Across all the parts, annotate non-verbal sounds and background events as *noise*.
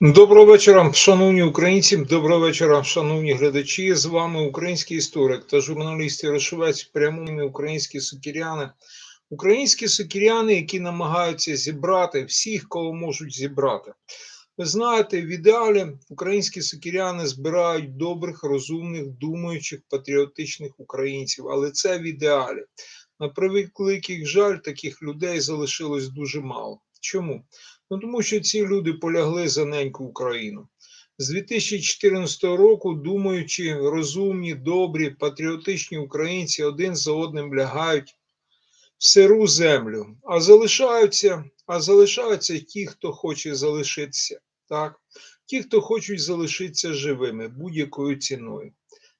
Доброго вечора, шановні українці. Доброго вечора, шановні глядачі. З вами український історик та журналіст Ярошовець, прямими українські сукіряни. Українські сукіряни, які намагаються зібрати всіх, кого можуть зібрати. Ви знаєте, в ідеалі українські сукіряни збирають добрих, розумних, думаючих, патріотичних українців, але це в ідеалі. На превеликий жаль, таких людей залишилось дуже мало. Чому? Ну тому що ці люди полягли за неньку Україну. З 2014 року, думаючи, розумні, добрі, патріотичні українці один за одним лягають в сиру землю, а залишаються, а залишаються ті, хто хоче залишитися. Так? Ті, хто хочуть залишитися живими будь-якою ціною.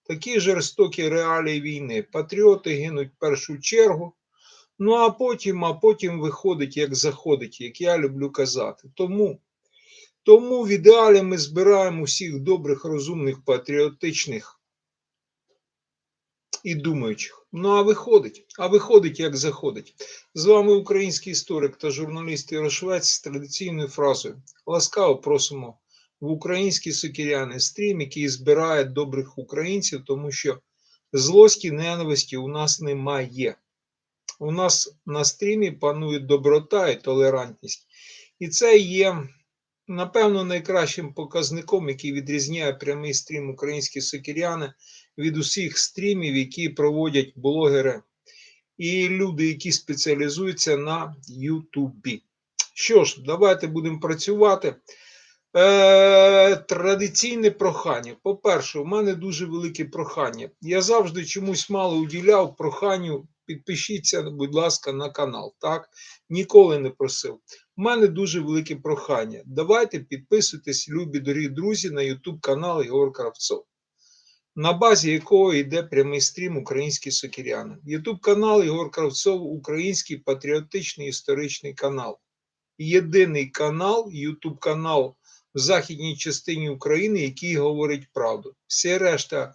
Такі жорстокі реалії війни. Патріоти гинуть в першу чергу. Ну, а потім, а потім виходить, як заходить, як я люблю казати. Тому, тому в ідеалі ми збираємо усіх добрих, розумних, патріотичних і думаючих. Ну, а виходить, а виходить, як заходить. З вами український історик та журналіст Ярошвець з традиційною фразою. Ласкаво просимо в українські сокіряни стрім, який збирає добрих українців, тому що злості, ненависті у нас немає. У нас на стрімі панує доброта і толерантність. І це є, напевно, найкращим показником, який відрізняє прямий стрім українські сокіряни від усіх стрімів, які проводять блогери і люди, які спеціалізуються на Ютубі. Що ж, давайте будемо працювати. Е, Традиційне прохання. По-перше, у мене дуже велике прохання. Я завжди чомусь мало уділяв проханню підпишіться, будь ласка, на канал. Так, ніколи не просив. У мене дуже велике прохання. Давайте підписуйтесь, любі дорогі друзі, на YouTube канал Ігор Кравцов, на базі якого йде прямий стрім Українські сокіряни. YouTube канал Ігор Кравцов, український патріотичний історичний канал. Єдиний канал, YouTube канал в західній частині України, який говорить правду. Всі решта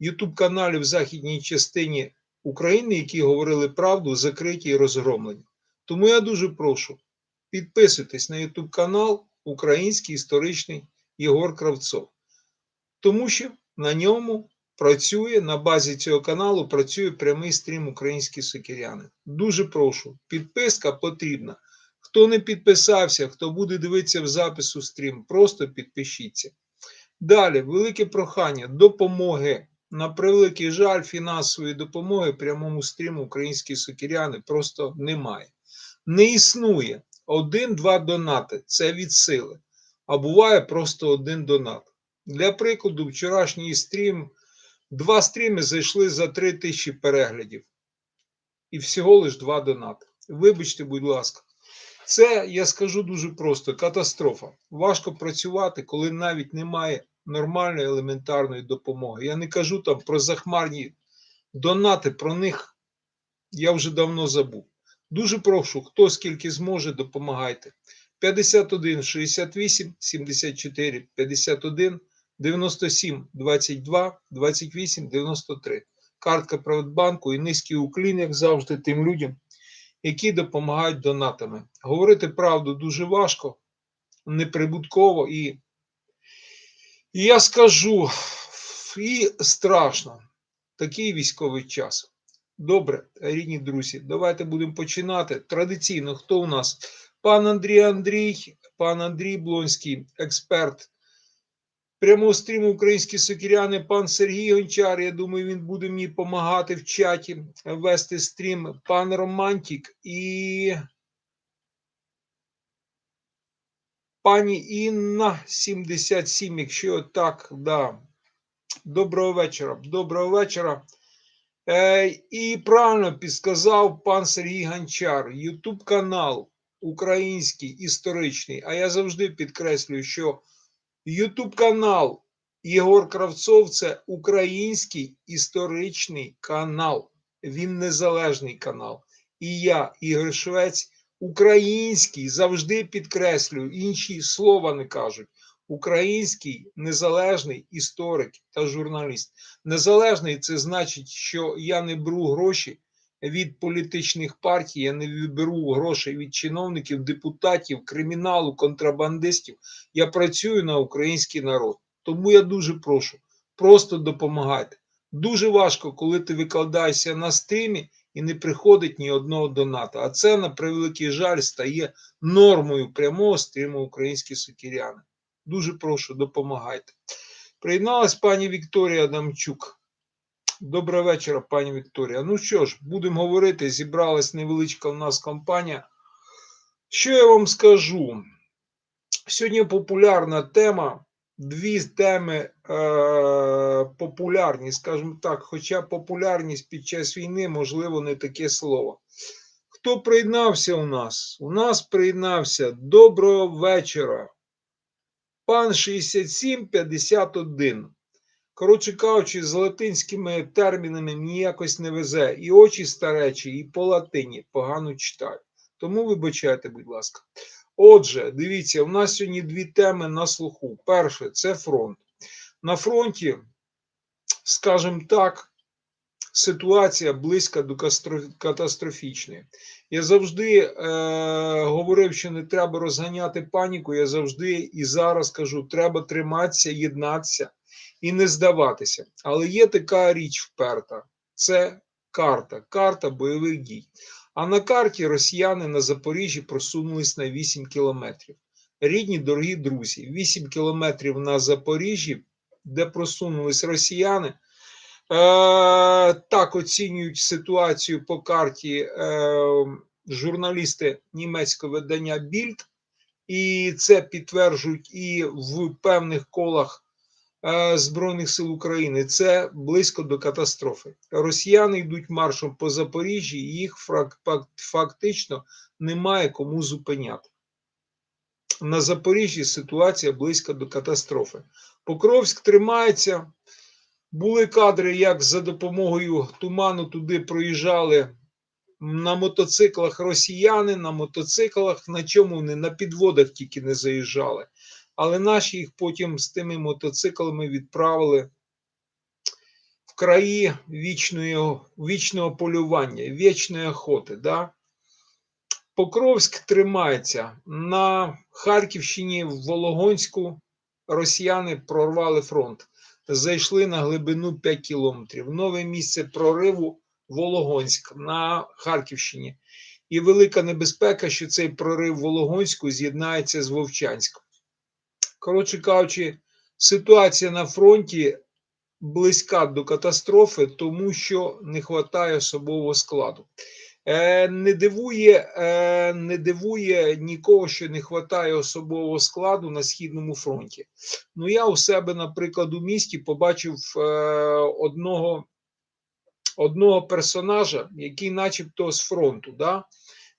YouTube каналів в західній частині України, які говорили правду, закриті і розгромлені. Тому я дуже прошу підписуйтесь на YouTube канал Український історичний Єгор Кравцов, тому що на ньому працює на базі цього каналу працює прямий стрім Українські сокіряни. Дуже прошу, підписка потрібна. Хто не підписався, хто буде дивитися в запису стрім, просто підпишіться. Далі, велике прохання допомоги на превеликий жаль, фінансової допомоги прямому стріму українські сокіряни просто немає. Не існує один-два донати, це від сили. А буває просто один донат. Для прикладу, вчорашній стрім, два стріми зайшли за 3 тисячі переглядів. І всього лиш два донати. Вибачте, будь ласка. Це я скажу дуже просто: катастрофа. Важко працювати, коли навіть немає нормальної елементарної допомоги. Я не кажу там про захмарні донати, про них я вже давно забув. Дуже прошу, хто скільки зможе, допомагайте. 51 68 74 51 97 22 28 93. Картка Приватбанку і низький уклін, як завжди, тим людям, які допомагають донатами. Говорити правду дуже важко, неприбутково і і я скажу, і страшно такий військовий час. Добре, рідні друзі, давайте будемо починати. Традиційно, хто у нас? Пан Андрій Андрій, пан Андрій Блонський, експерт прямого стріму українські сокіряни, пан Сергій Гончар. Я думаю, він буде мені допомагати в чаті вести стрім. Пан Романтік і Пані Інна 77, якщо так, да. Доброго вечора. Доброго вечора. Е, І правильно підсказав пан Сергій Гончар, Ютуб канал Український історичний. А я завжди підкреслюю, що Ютуб канал Єгор Кравцов це український історичний канал. Він незалежний канал. І я, Ігор Швець, Український завжди підкреслюю, інші слова не кажуть. Український незалежний історик та журналіст. Незалежний це значить, що я не беру гроші від політичних партій, я не беру грошей від чиновників, депутатів, криміналу, контрабандистів. Я працюю на український народ. Тому я дуже прошу, просто допомагайте. Дуже важко, коли ти викладаєшся на стрімі і не приходить ні одного доната. А це, на превеликий жаль, стає нормою прямого стріму українські сокіряни. Дуже прошу, допомагайте. Приєдналась пані Вікторія Адамчук. Доброго вечора, пані Вікторія. Ну що ж, будемо говорити. Зібралась невеличка у нас компанія. Що я вам скажу? Сьогодні популярна тема. Дві теми е, популярні, скажімо так, хоча популярність під час війни, можливо, не таке слово. Хто приєднався у нас? У нас приєднався доброго вечора. Пан 6751. Коротше кажучи, з латинськими термінами мені якось не везе. І очі старечі, і по латині погано читаю. Тому вибачайте, будь ласка. Отже, дивіться, у нас сьогодні дві теми на слуху. Перше це фронт. На фронті, скажімо так, ситуація близька до катастрофічної. Я завжди е, говорив, що не треба розганяти паніку. Я завжди і зараз кажу, треба триматися, єднатися і не здаватися. Але є така річ вперта: це карта, карта бойових дій. А на карті росіяни на Запоріжжі просунулись на 8 кілометрів. Рідні, дорогі друзі, 8 кілометрів на Запоріжжі, де просунулись росіяни. Е, так оцінюють ситуацію по карті е, журналісти німецького видання Більд, і це підтверджують і в певних колах Збройних сил України це близько до катастрофи. Росіяни йдуть маршем по Запоріжжі, і їх фактично немає кому зупиняти. На Запоріжжі ситуація близька до катастрофи. Покровськ тримається. Були кадри, як за допомогою туману туди проїжджали на мотоциклах росіяни, на мотоциклах, на чому вони на підводах тільки не заїжджали але наші їх потім з тими мотоциклами відправили в краї вічної, вічного полювання, вічної охоти. Да? Покровськ тримається. На Харківщині в Вологонську росіяни прорвали фронт, зайшли на глибину 5 кілометрів. Нове місце прориву Вологонськ на Харківщині. І велика небезпека, що цей прорив Вологонську з'єднається з Вовчанськом. Коротше кажучи, ситуація на фронті близька до катастрофи, тому що не вистачає особового складу. Е, Не дивує е, не дивує нікого, що не вистачає особового складу на Східному фронті. Ну, я у себе, наприклад, у місті побачив е, одного одного персонажа, який, начебто, з фронту. Да?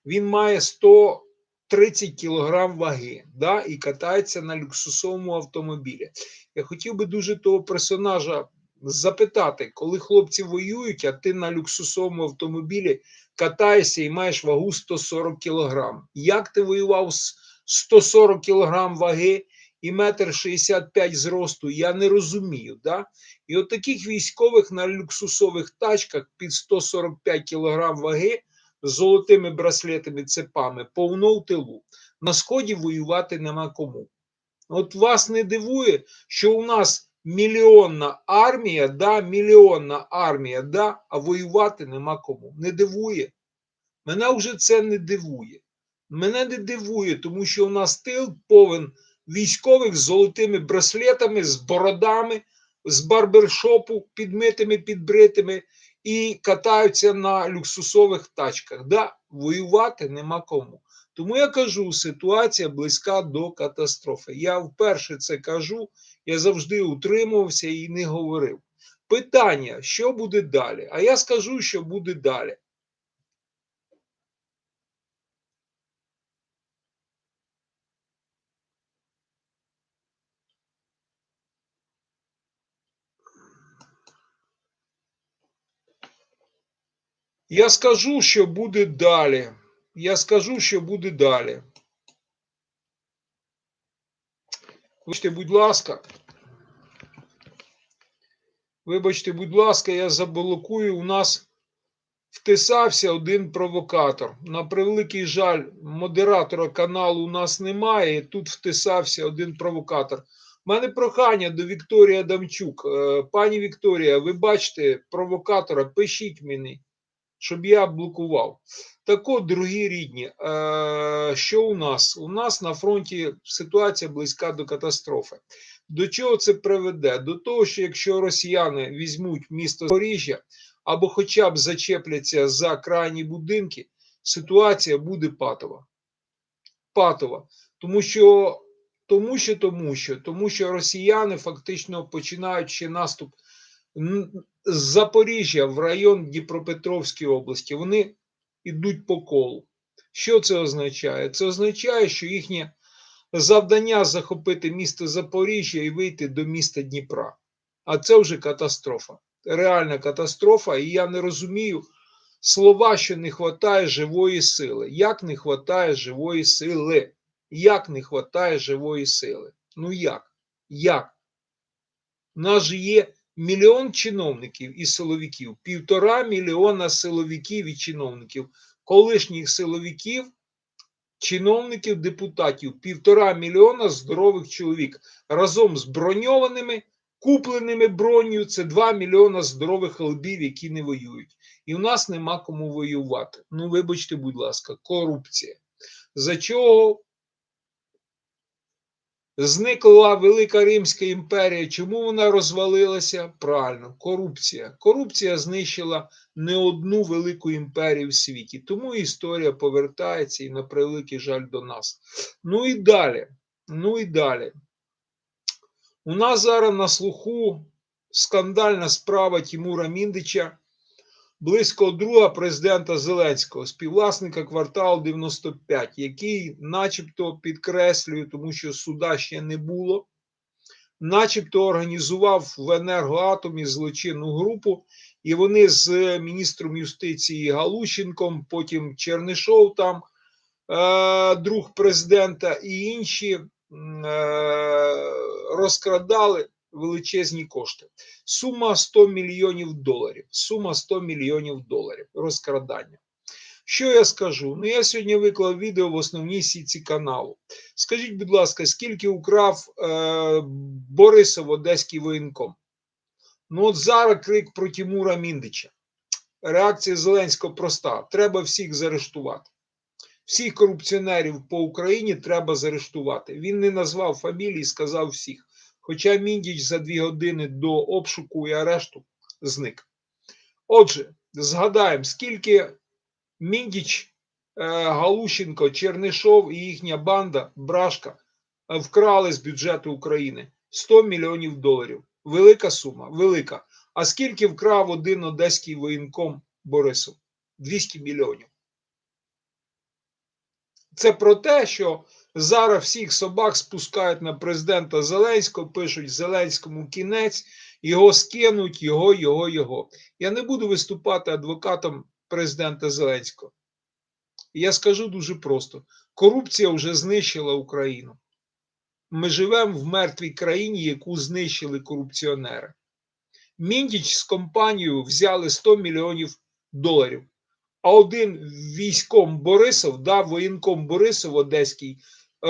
Він має 100 30 кілограм ваги да, і катається на люксусовому автомобілі. Я хотів би дуже того персонажа запитати, коли хлопці воюють, а ти на люксусовому автомобілі катаєшся і маєш вагу 140 кілограм. Як ти воював з 140 кілограм ваги і метр 65 зросту? Я не розумію. Да? І от таких військових на люксусових тачках під 145 кілограм ваги з золотими браслетами, цепами, повно в тилу. На сході воювати нема кому. От вас не дивує, що у нас мільйонна армія, да, мільйонна армія, да, а воювати нема кому. Не дивує. Мене вже це не дивує. Мене не дивує, тому що у нас тил повен військових з золотими браслетами, з бородами, з барбершопу, підмитими, підбритими і катаються на люксусових тачках. Да, Воювати нема кому. Тому я кажу, ситуація близька до катастрофи. Я вперше це кажу, я завжди утримувався і не говорив. Питання, що буде далі? А я скажу, що буде далі. Я скажу, що буде далі. Я скажу, що буде далі. Вибачте, будь ласка. Вибачте, будь ласка, я заблокую у нас втисався один провокатор. На превеликий жаль, модератора каналу у нас немає. Тут втисався один провокатор. У мене прохання до Вікторії Адамчук. Е, Пані Вікторія, ви бачите провокатора, пишіть мені, щоб я блокував. Так от, дорогі рідні, е, що у нас? У нас на фронті ситуація близька до катастрофи. До чого це приведе? До того, що якщо росіяни візьмуть місто Запоріжжя або хоча б зачепляться за крайні будинки, ситуація буде патова. Патова. Тому що, тому що, тому що, тому що росіяни фактично починають ще наступ з Запоріжжя в район Дніпропетровської області. Вони йдуть по колу. Що це означає? Це означає, що їхнє завдання захопити місто Запоріжжя і вийти до міста Дніпра. А це вже катастрофа. Реальна катастрофа. І я не розумію слова, що не вистачає живої сили. Як не вистачає живої сили? Як не вистачає живої сили? Ну як? Як? У нас же є мільйон чиновників і силовиків, півтора мільйона силовиків і чиновників, колишніх силовиків, чиновників, депутатів, півтора мільйона здорових чоловік разом з броньованими, купленими броню. Це 2 мільйона здорових лбів, які не воюють. І в нас нема кому воювати. Ну, вибачте, будь ласка, корупція. За чого Зникла Велика Римська імперія. Чому вона розвалилася? Правильно, корупція. Корупція знищила не одну велику імперію в світі. Тому історія повертається і на превеликий жаль до нас. Ну і далі. Ну і далі. У нас зараз на слуху скандальна справа Тимура Міндича, близького друга президента Зеленського, співвласника кварталу 95, який, начебто, підкреслюю, тому що суда ще не було, начебто організував в енергоатомі злочинну групу, і вони з міністром юстиції Галущенком, потім Чернишов, там е, друг президента і інші е, розкрадали величезні кошти. Сума 100 мільйонів доларів. Сума 100 мільйонів доларів розкрадання. Що я скажу? Ну, я сьогодні виклав відео в основній сітці каналу. Скажіть, будь ласка, скільки украв е, Борисов Одеський воєнком? Ну, от зараз крик про Тимура Міндича. Реакція Зеленського проста: треба всіх заарештувати. Всіх корупціонерів по Україні треба заарештувати. Він не назвав фамілії, сказав всіх. Хоча Міндіч за дві години до обшуку і арешту зник. Отже, згадаємо, скільки Міндіч, е, Галущенко, Чернишов і їхня банда Брашка е, вкрали з бюджету України 100 мільйонів доларів. Велика сума, велика. А скільки вкрав один одеський воєнком Борисов? 200 мільйонів. Це про те, що зараз всіх собак спускають на президента Зеленського, пишуть Зеленському кінець, його скинуть, його, його, його. Я не буду виступати адвокатом президента Зеленського. Я скажу дуже просто: корупція вже знищила Україну. Ми живемо в мертвій країні, яку знищили корупціонери. Міндіч з компанією взяли 100 мільйонів доларів. А один військом Борисов, да, воєнком Борисов Одеський,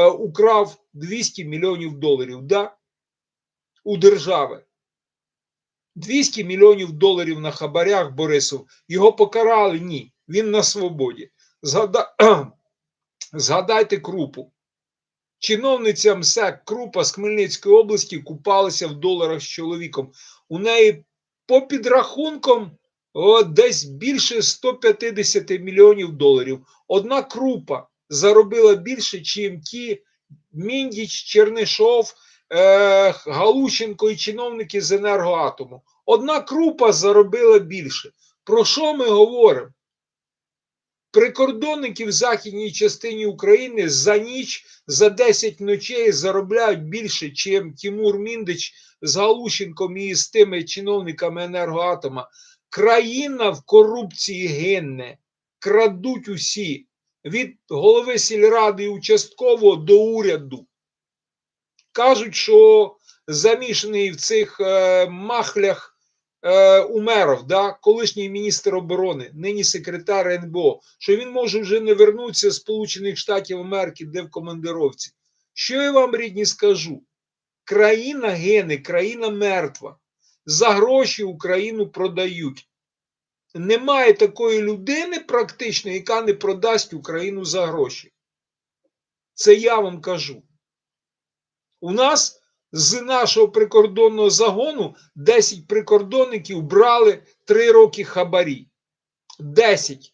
украв 200 мільйонів доларів да, у держави. 200 мільйонів доларів на хабарях Борисов. Його покарали? Ні. Він на свободі. Згада... *clears throat* Згадайте крупу. Чиновниця МСЕК Крупа з Хмельницької області купалася в доларах з чоловіком. У неї по підрахункам о, десь більше 150 мільйонів доларів. Одна крупа заробила більше, чим ті Міндіч, Чернишов, е, Галущенко і чиновники з енергоатому. Одна крупа заробила більше. Про що ми говоримо? Прикордонники в західній частині України за ніч, за 10 ночей заробляють більше, чим Тимур Міндич з Галущенком і з тими чиновниками енергоатома. Країна в корупції гинне, крадуть усі від голови сільради і участкового до уряду. Кажуть, що замішаний в цих е, махлях е, Умеров, да, колишній міністр оборони, нині секретар НБО, що він може вже не вернутися з Сполучених Штатів Америки, де в командировці. Що я вам, рідні, скажу? Країна гине, країна мертва. За гроші Україну продають. Немає такої людини практично, яка не продасть Україну за гроші. Це я вам кажу. У нас з нашого прикордонного загону 10 прикордонників брали 3 роки хабарі. 10.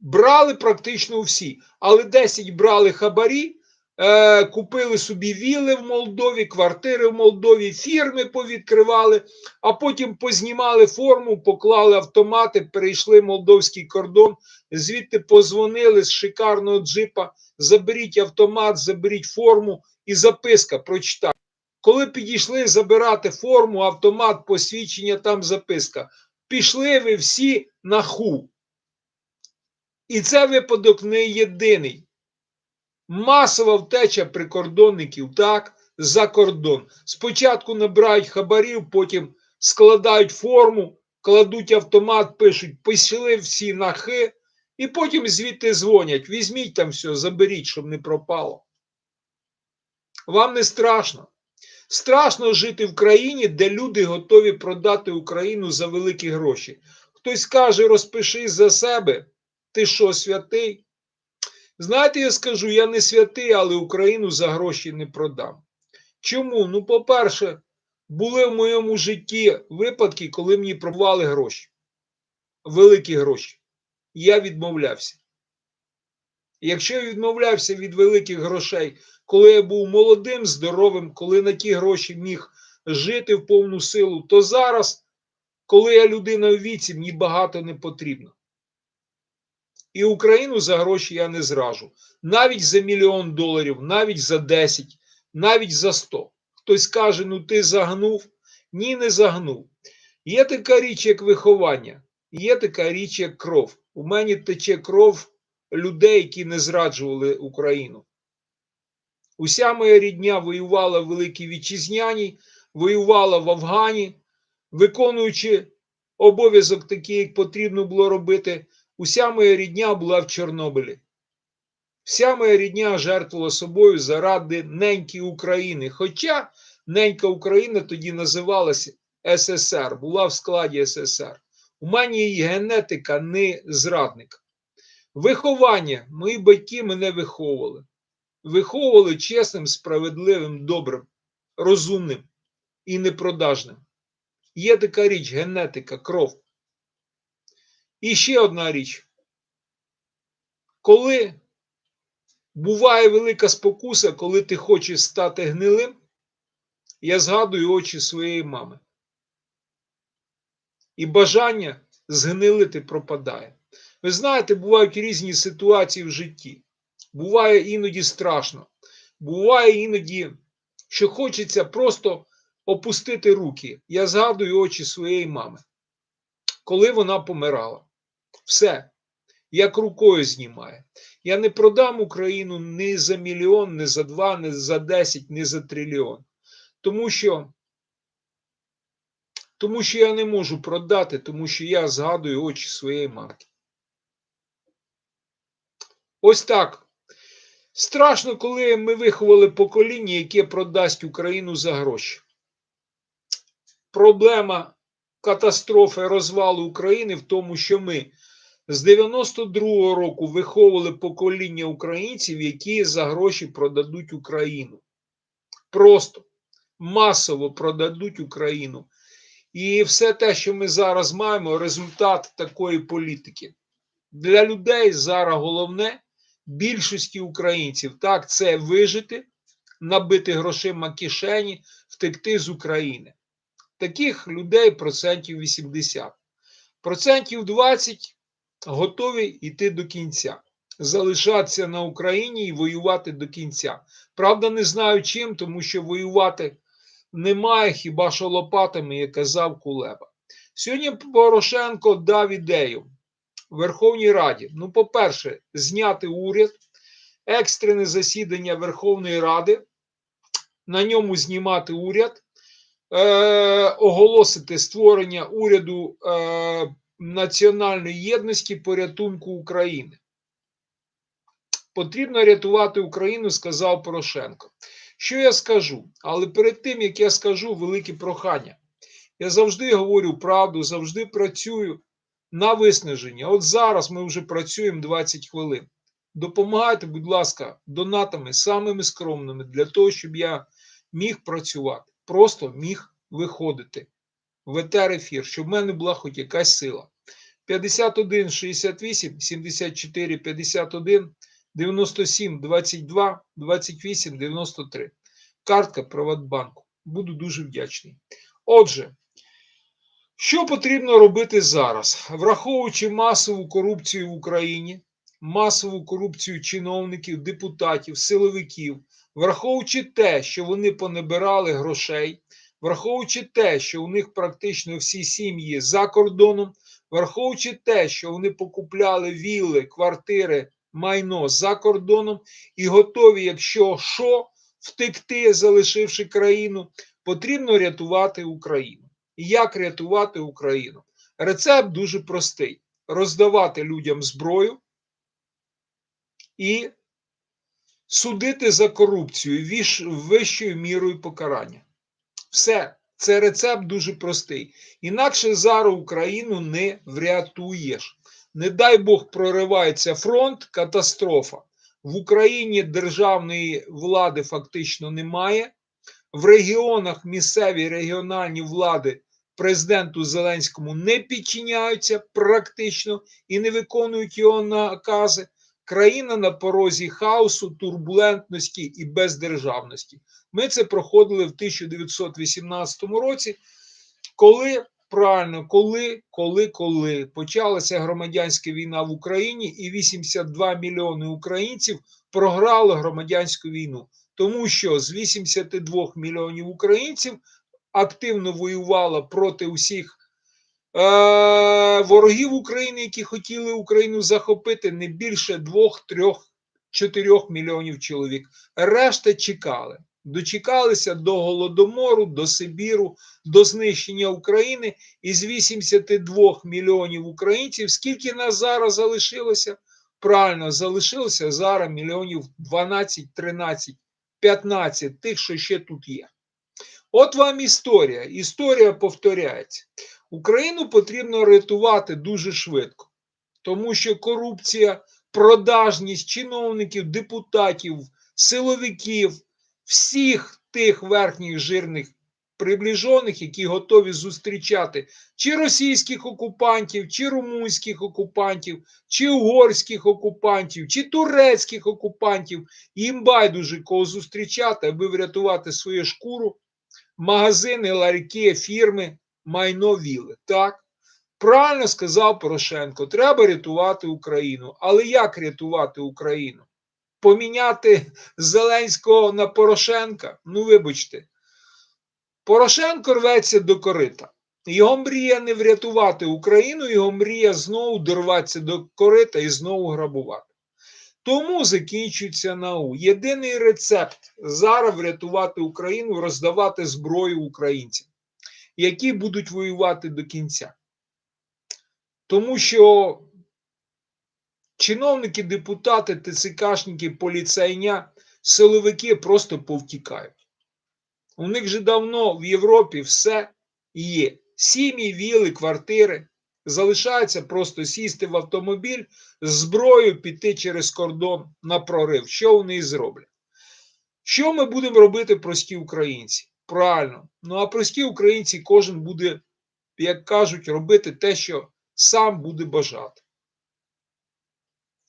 Брали практично всі, але 10 брали хабарі, е, купили собі віли в Молдові, квартири в Молдові, фірми повідкривали, а потім познімали форму, поклали автомати, перейшли молдовський кордон, звідти позвонили з шикарного джипа, заберіть автомат, заберіть форму і записка, прочитайте. Коли підійшли забирати форму, автомат, посвідчення, там записка. Пішли ви всі на ху. І це випадок не єдиний. Масова втеча прикордонників, так, за кордон. Спочатку набирають хабарів, потім складають форму, кладуть автомат, пишуть, пішли всі на хи, і потім звідти дзвонять. Візьміть там все, заберіть, щоб не пропало. Вам не страшно. Страшно жити в країні, де люди готові продати Україну за великі гроші. Хтось каже, розпишись за себе. Ти що, святий? Знаєте, я скажу, я не святий, але Україну за гроші не продам. Чому? Ну, по-перше, були в моєму житті випадки, коли мені пропали гроші. Великі гроші. Я відмовлявся. Якщо я відмовлявся від великих грошей, коли я був молодим, здоровим, коли на ті гроші міг жити в повну силу, то зараз, коли я людина в віці, мені багато не потрібно. І Україну за гроші я не зражу. Навіть за мільйон доларів, навіть за 10, навіть за 100. Хтось каже, ну ти загнув. Ні, не загнув. Є така річ, як виховання, є така річ, як кров. У мене тече кров людей, які не зраджували Україну. Уся моя рідня воювала в Великій Вітчизняній, воювала в Афгані, виконуючи обов'язок такий, як потрібно було робити. Уся моя рідня була в Чорнобилі. Вся моя рідня жертвувала собою заради неньки України. Хоча ненька Україна тоді називалася СССР, була в складі СССР. У мене її генетика не зрадника. Виховання. Мої батьки мене виховували. Виховували чесним, справедливим, добрим, розумним і непродажним. Є така річ, генетика, кров. І ще одна річ. Коли буває велика спокуса, коли ти хочеш стати гнилим, я згадую очі своєї мами. І бажання згнилити пропадає. Ви знаєте, бувають різні ситуації в житті. Буває іноді страшно. Буває іноді, що хочеться просто опустити руки. Я згадую очі своєї мами, коли вона помирала. Все, як рукою знімає. Я не продам Україну ні за мільйон, ні за два, ні за десять, ні за трильйон. Тому що, тому що я не можу продати, тому що я згадую очі своєї матки. Ось так. Страшно, коли ми виховали покоління, яке продасть Україну за гроші. Проблема катастрофи розвалу України в тому, що ми з 92-го року виховували покоління українців, які за гроші продадуть Україну. Просто масово продадуть Україну. І все те, що ми зараз маємо, результат такої політики. Для людей зараз головне більшості українців так це вижити, набити грошима кишені, втекти з України. Таких людей процентів 80. Процентів 20 готові йти до кінця, залишатися на Україні і воювати до кінця. Правда, не знаю чим, тому що воювати немає хіба що лопатами, як казав Кулеба. Сьогодні Порошенко дав ідею. Верховній Раді. Ну, по-перше, зняти уряд, екстрене засідання Верховної Ради, на ньому знімати уряд, е, оголосити створення уряду е, національної єдності порятунку України. Потрібно рятувати Україну, сказав Порошенко. Що я скажу? Але перед тим як я скажу велике прохання, я завжди говорю правду, завжди працюю на виснаження. От зараз ми вже працюємо 20 хвилин. Допомагайте, будь ласка, донатами самими скромними для того, щоб я міг працювати, просто міг виходити в етер ефір, щоб в мене була хоч якась сила. 51 68 74 51 97 22 28 93. Картка Приватбанку. Буду дуже вдячний. Отже, що потрібно робити зараз, враховуючи масову корупцію в Україні, масову корупцію чиновників, депутатів, силовиків, враховуючи те, що вони понабирали грошей, враховуючи те, що у них практично всі сім'ї за кордоном, враховуючи те, що вони покупляли вілли, квартири, майно за кордоном і готові, якщо що, втекти, залишивши країну, потрібно рятувати Україну. Як рятувати Україну? Рецепт дуже простий: роздавати людям зброю і судити за корупцію вищою мірою покарання. Все, це рецепт дуже простий. Інакше зараз Україну не врятуєш. Не дай Бог проривається фронт, катастрофа. В Україні державної влади фактично немає. В регіонах місцеві регіональні влади президенту Зеленському не підчиняються практично і не виконують його накази. Країна на порозі хаосу, турбулентності і бездержавності. Ми це проходили в 1918 році, коли правильно, коли, коли, коли почалася громадянська війна в Україні, і 82 мільйони українців програли громадянську війну, тому що з 82 мільйонів українців активно воювала проти усіх ворогів України, які хотіли Україну захопити, не більше 2, 3, 4 мільйонів чоловік. Решта чекали. Дочекалися до Голодомору, до Сибіру, до знищення України. Із 82 мільйонів українців, скільки нас зараз залишилося? Правильно, залишилося зараз мільйонів 12, 13, 15 тих, що ще тут є. От вам історія. Історія повторяється. Україну потрібно рятувати дуже швидко, тому що корупція, продажність чиновників, депутатів, силовиків, всіх тих верхніх жирних приближених, які готові зустрічати чи російських окупантів, чи румунських окупантів, чи угорських окупантів, чи турецьких окупантів. Їм байдуже кого зустрічати, аби врятувати свою шкуру, магазини, ларьки, фірми, майно віли. Так? Правильно сказав Порошенко, треба рятувати Україну. Але як рятувати Україну? Поміняти Зеленського на Порошенка? Ну, вибачте, Порошенко рветься до корита. Його мрія не врятувати Україну, його мрія знову дорватися до корита і знову грабувати. Тому закінчується НАУ. Єдиний рецепт зараз врятувати Україну, роздавати зброю українцям, які будуть воювати до кінця. Тому що чиновники, депутати, ТЦКшники, поліцейня, силовики просто повтікають. У них же давно в Європі все є. Сім'ї, віли, квартири. Залишається просто сісти в автомобіль з зброєю піти через кордон на прорив. Що вони і зроблять? Що ми будемо робити, прості українці? Правильно. Ну а прості українці кожен буде, як кажуть, робити те, що сам буде бажати.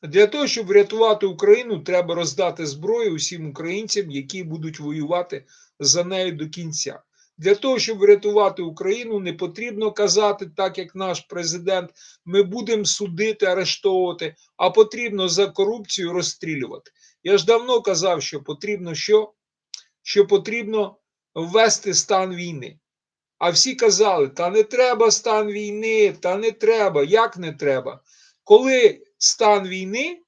Для того, щоб врятувати Україну, треба роздати зброю усім українцям, які будуть воювати за нею до кінця. Для того, щоб врятувати Україну, не потрібно казати, так як наш президент, ми будемо судити, арештовувати, а потрібно за корупцію розстрілювати. Я ж давно казав, що потрібно що? Що потрібно ввести стан війни. А всі казали: та не треба стан війни, та не треба. Як не треба? Коли стан війни,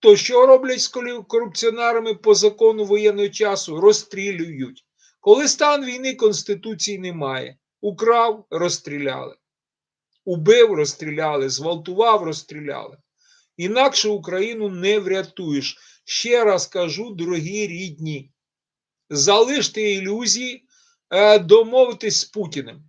то що роблять з корупціонерами по закону воєнного часу? Розстрілюють. Коли стан війни Конституції немає, украв, розстріляли, убив, розстріляли, зґвалтував, розстріляли. Інакше Україну не врятуєш. Ще раз кажу, дорогі рідні, залиште ілюзії, е, домовитись з Путіним.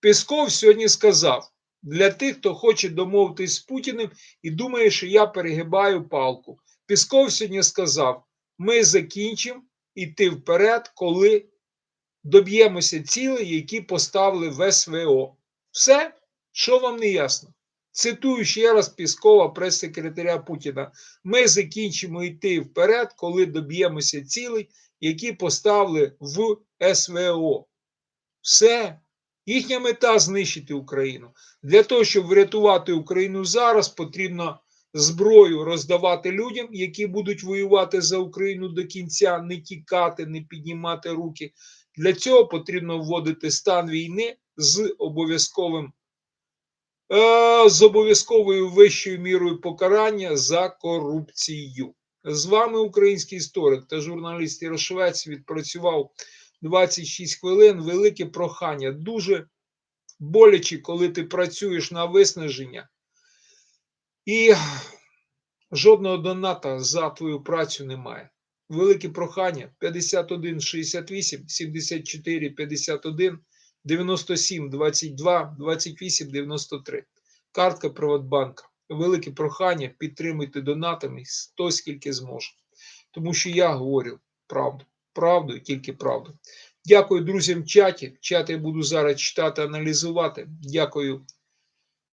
Пісков сьогодні сказав: для тих, хто хоче домовитись з Путіним і думає, що я перегибаю палку. Пісков сьогодні сказав: ми закінчимо йти вперед, коли доб'ємося цілей, які поставили в СВО. Все, що вам не ясно? Цитую ще раз Піскова, прес-секретаря Путіна. Ми закінчимо йти вперед, коли доб'ємося цілей, які поставили в СВО. Все. Їхня мета знищити Україну. Для того, щоб врятувати Україну зараз, потрібно зброю роздавати людям, які будуть воювати за Україну до кінця, не тікати, не піднімати руки. Для цього потрібно вводити стан війни з обов'язковим е, з обов'язковою вищою мірою покарання за корупцію. З вами український історик та журналіст Ярошвець відпрацював 26 хвилин. Велике прохання. Дуже боляче, коли ти працюєш на виснаження і жодного доната за твою працю немає. Велике прохання 51 68 74 51 97 22 28 93. Картка Приватбанка. Велике прохання підтримуйте донатами хто скільки зможе. Тому що я говорю правду, правду і тільки правду. Дякую друзям в чаті. Чат я буду зараз читати, аналізувати. Дякую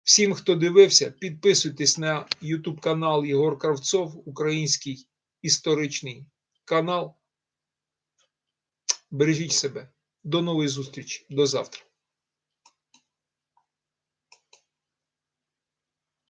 всім, хто дивився. Підписуйтесь на YouTube канал Єгор Кравцов, український історичний канал. Бережіть себе. До нової зустрічі. До завтра.